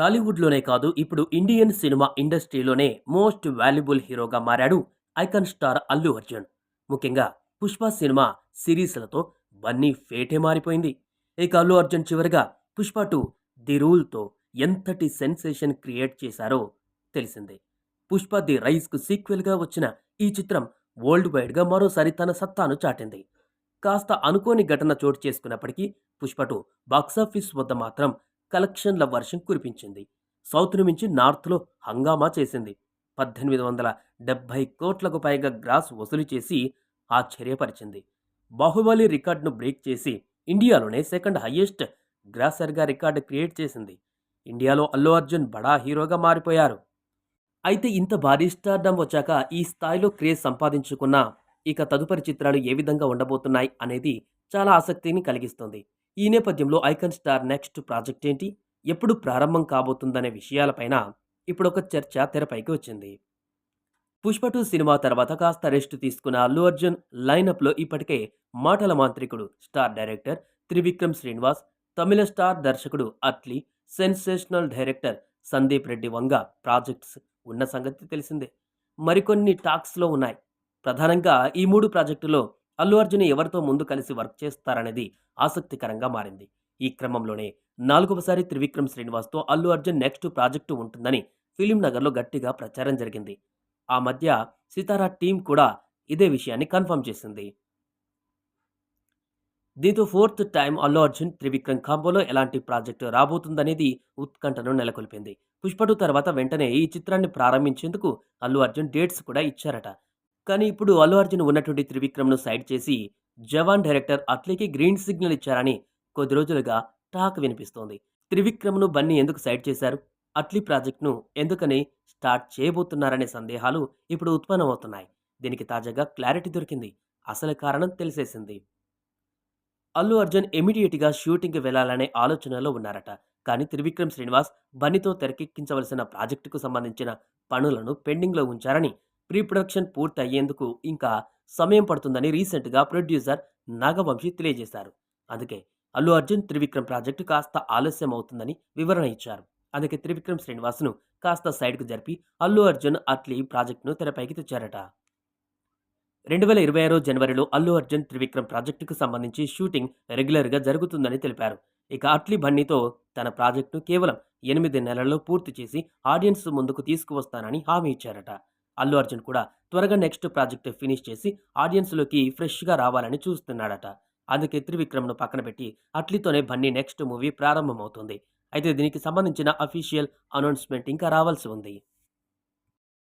టాలీవుడ్లోనే కాదు ఇప్పుడు Indian cinema ఇండస్ట్రీలోనే మోస్ట్ వాల్యుబుల్ హీరోగా మారాడు ఐకాన్ స్టార్ అల్లు అర్జున్. ముఖ్యంగా పుష్ప సినిమా సిరీస్లతో బన్నీ ఫేటే మారిపోయింది. ఇక అల్లు అర్జున్ చివరిగా పుష్ప టూ ది రూల్తో ఎంతటి సెన్సేషన్ క్రియేట్ చేశారో తెలిసిందే. పుష్ప ది రైస్కు సీక్వెల్గా వచ్చిన ఈ చిత్రం వరల్డ్ వైడ్గా మరోసారి తన సత్తాను చాటింది. కాస్త అనుకోని ఘటన చోటు చేసుకున్నప్పటికీ పుష్ప టూ బాక్సాఫీస్ వద్ద మాత్రం కలెక్షన్ల వర్షం కురిపించింది. సౌత్ను మించి నార్త్లో హంగామా చేసింది. పద్దెనిమిది వందల డెబ్భై కోట్లకు పైగా గ్రాస్ వసూలు చేసి ఆశ్చర్యపరిచింది. బాహుబలి రికార్డును బ్రేక్ చేసి ఇండియాలోనే సెకండ్ హయ్యెస్ట్ గ్రాసర్గా రికార్డు క్రియేట్ చేసింది. ఇండియాలో అల్లు అర్జున్ బడా హీరోగా మారిపోయారు. అయితే ఇంత భారీ స్టార్డమ్ వచ్చాక ఈ స్థాయిలో క్రేజ్ సంపాదించుకున్న ఇక తదుపరి చిత్రాలు ఏ విధంగా ఉండబోతున్నాయి అనేది చాలా ఆసక్తిని కలిగిస్తుంది. ఈ నేపథ్యంలో ఐకన్ స్టార్ నెక్స్ట్ ప్రాజెక్ట్ ఏంటి? ఎప్పుడు ప్రారంభం కాబోతుందనే విషయాలపైన ఇప్పుడు ఒక చర్చ తెరపైకి వచ్చింది. పుష్ప టూ సినిమా తర్వాత కాస్త రెస్ట్ తీసుకున్న అల్లు అర్జున్ లైనప్లో ఇప్పటికే మాటల మాంత్రికుడు star director Trivikram Srinivas Tamil star దర్శకుడు Atlee sensational director Sandeep Reddy Vanga projects ఉన్న సంగతి తెలిసిందే. మరికొన్ని టాక్స్లో ఉన్నాయి. ప్రధానంగా ఈ మూడు ప్రాజెక్టులో అల్లు అర్జున్ ఎవరితో ముందు కలిసి వర్క్ చేస్తారనేది ఆసక్తికరంగా మారింది. ఈ క్రమంలోనే నాలుగవసారి త్రివిక్రమ్ శ్రీనివాస్తో అల్లు అర్జున్ నెక్స్ట్ ప్రాజెక్టు ఉంటుందని ఫిలిం నగర్లో గట్టిగా ప్రచారం జరిగింది. ఆ మధ్య సితారా టీం కూడా ఇదే విషయాన్ని కన్ఫర్మ్ చేసింది. దీంతో ఫోర్త్ టైం అల్లు అర్జున్ త్రివిక్రమ్ కాంబోలో ఎలాంటి ప్రాజెక్టు రాబోతుందనేది ఉత్కంఠను నెలకొల్పింది. పుష్పటు తర్వాత వెంటనే ఈ చిత్రాన్ని ప్రారంభించేందుకు అల్లు అర్జున్ డేట్స్ కూడా ఇచ్చారట. కానీ ఇప్పుడు అల్లు అర్జున్ ఉన్నటువంటి త్రివిక్రమ్ను సైడ్ చేసి జవాన్ డైరెక్టర్ అట్లీకి గ్రీన్ సిగ్నల్ ఇచ్చారని కొద్ది రోజులుగా టాక్ వినిపిస్తోంది. త్రివిక్రమ్ను బన్నీ ఎందుకు సైడ్ చేశారు? అట్లీ ప్రాజెక్ట్ను ఎందుకని స్టార్ట్ చేయబోతున్నారనే సందేహాలు ఇప్పుడు ఉత్పన్నమవుతున్నాయి. దీనికి తాజాగా క్లారిటీ దొరికింది. అసలు కారణం తెలిసేసింది. అల్లు అర్జున్ ఇమీడియట్గా షూటింగ్కి వెళ్ళాలనే ఆలోచనలో ఉన్నారట. కానీ త్రివిక్రమ్ శ్రీనివాస్ బన్నీతో తెరకెక్కించవలసిన ప్రాజెక్టుకు సంబంధించిన పనులను పెండింగ్లో ఉంచారని ప్రీ ప్రొడక్షన్ పూర్తి అయ్యేందుకు ఇంకా సమయం పడుతుందని రీసెంట్గా ప్రొడ్యూసర్ నాగవంశీ తెలియజేశారు. అందుకే అల్లు అర్జున్ త్రివిక్రమ్ ప్రాజెక్టు కాస్త ఆలస్యం అవుతుందని వివరణ ఇచ్చారు. అందుకే త్రివిక్రమ్ శ్రీనివాస్ను కాస్త సైడ్కు జరిపి అల్లు అర్జున్ అట్లీ ప్రాజెక్టును తెరపైకి తెచ్చారట. రెండు వేల ఇరవై ఆరు జనవరిలో అల్లు అర్జున్ త్రివిక్రమ్ ప్రాజెక్టుకు సంబంధించి షూటింగ్ రెగ్యులర్గా జరుగుతుందని తెలిపారు. ఇక అట్లీ బన్నీతో తన ప్రాజెక్టును కేవలం ఎనిమిది నెలల్లో పూర్తి చేసి ఆడియన్స్ ముందుకు తీసుకువస్తానని హామీ ఇచ్చారట. అల్లు అర్జున్ కూడా త్వరగా నెక్స్ట్ ప్రాజెక్ట్ ఫినిష్ చేసి ఆడియన్స్లోకి ఫ్రెష్గా రావాలని చూస్తున్నాడట. అందుకే త్రివిక్రమ్ను పక్కన పెట్టి అట్లీతోనే బన్నీ నెక్స్ట్ మూవీ ప్రారంభమవుతుంది. అయితే దీనికి సంబంధించిన అఫీషియల్ అనౌన్స్మెంట్ ఇంకా రావాల్సి ఉంది.